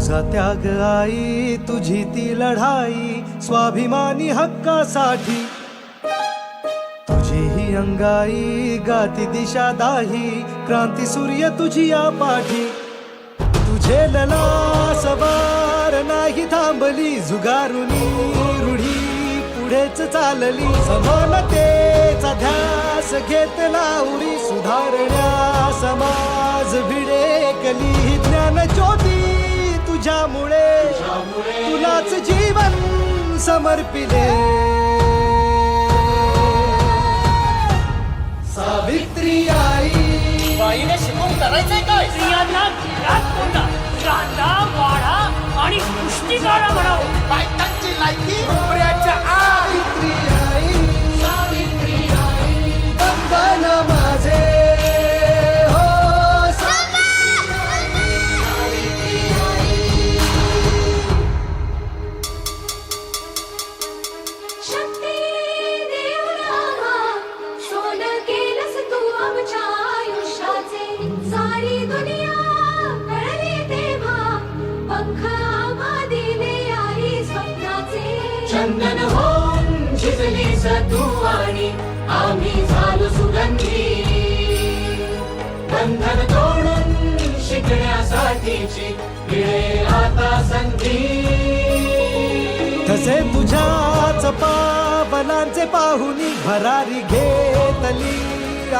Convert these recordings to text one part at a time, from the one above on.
तुझा त्याग आई तुझी ती लढाई स्वाभिमानी हक्कासाठी. तुझी ही अंगाई गाती दिशा दाही क्रांती सूर्य तुझी या पाठी. तुझे लला सवार नाही थांबली जुगारुनी रूढी पुढेच चालली. समानतेचा ध्यास घेतला उरी सुधारण्या समाज भिडेकली. ज्ञान ज्योती तुझ्यामुळे तुलाच जीवन समर्पिले. सावित्री आई. बाईने शिकून करायचंय काय? स्त्रियांना घरात कोंडा कांदा वाडा आणि कुस्ती काढा म्हणावं. बायकांची लायकी पंख आम्हा दिले आई स्वप्नाचे चंदन होऊन झिजलीस तू आणि आम्ही झालो सुगंधी. बंधन तोडून शिकण्यासाठीची मिळेल आता संधी. तसे तुझ्याच पावलांचे पाहुनी भरारी घेतली.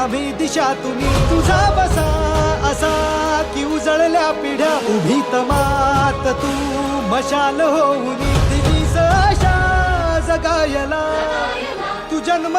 आम्ही दिशा तुम्ही तुझा बसा असा की उजळल्या पिढ्या उभी तमात तू मशाल होऊन जगायला तू जन्म